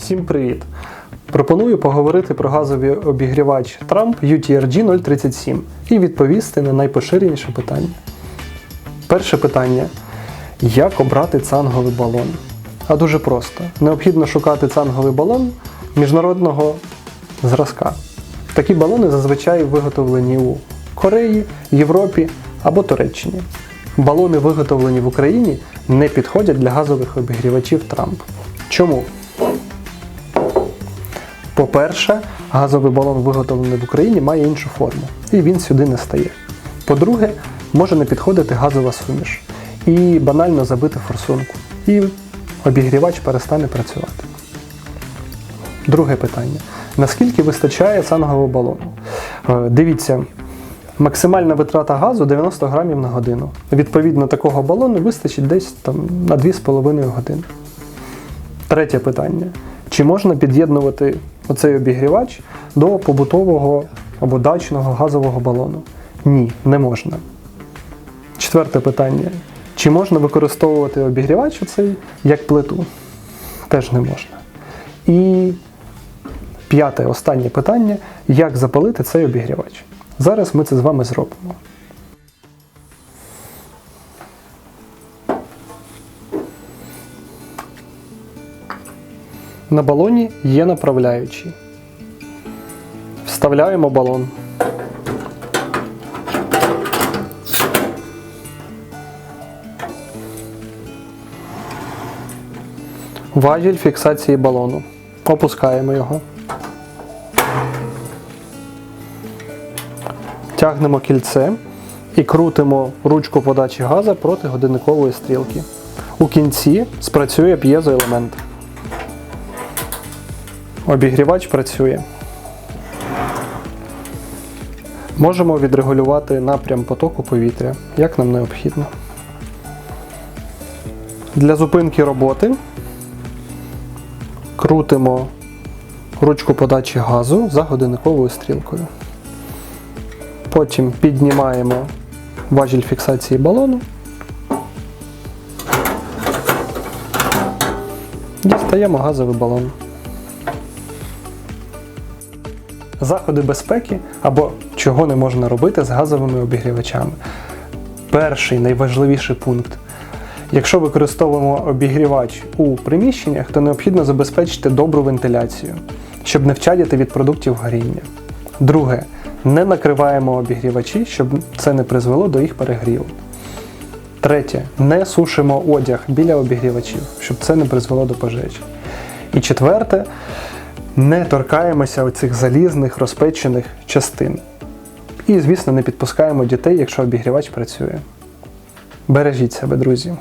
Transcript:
Всім привіт! Пропоную поговорити про газовий обігрівач Trump UTRG 037 і відповісти на найпоширеніше питання. Перше питання: як обрати цанговий балон? А дуже просто. Необхідно шукати цанговий балон міжнародного зразка. Такі балони зазвичай виготовлені у Кореї, Європі або Туреччині. Балони, виготовлені в Україні, не підходять для газових обігрівачів Трамп. Чому? По-перше, газовий балон, виготовлений в Україні, має іншу форму, і він сюди не стає. По-друге, може не підходити газова суміш і банально забити форсунку, і обігрівач перестане працювати. Друге питання. Наскільки вистачає цангового балону? Е, Дивіться, максимальна витрата газу 90 грамів на годину. Відповідно, такого балону вистачить десь там, на 2,5 години. Третє питання. Чи можна під'єднувати оцей обігрівач до побутового або дачного газового балону? Ні, не можна. Четверте питання. Чи можна використовувати обігрівач оцей як плиту? Теж не можна. І п'яте, останнє питання: як запалити цей обігрівач? Зараз ми це з вами зробимо. На балоні є направляючий. Вставляємо балон. Важіль фіксації балону. Опускаємо його. Тягнемо кільце і крутимо ручку подачі газа проти годинникової стрілки. У кінці спрацює п'єзоелемент. Обігрівач працює. Можемо відрегулювати напрям потоку повітря, як нам необхідно. Для зупинки роботи крутимо ручку подачі газу за годинниковою стрілкою. Потім піднімаємо важіль фіксації балону. Дістаємо газовий балон. Заходи безпеки або чого не можна робити з газовими обігрівачами. Перший найважливіший пункт. Якщо використовуємо обігрівач у приміщеннях, то необхідно забезпечити добру вентиляцію, щоб не вчадіти від продуктів горіння. Друге, не накриваємо обігрівачі, щоб це не призвело до їх перегріву. Третє, не сушимо одяг біля обігрівачів, щоб це не призвело до пожежі. І четверте, не торкаємося оцих залізних розпечених частин. І, звісно, не підпускаємо дітей, якщо обігрівач працює. Бережіть себе, друзі.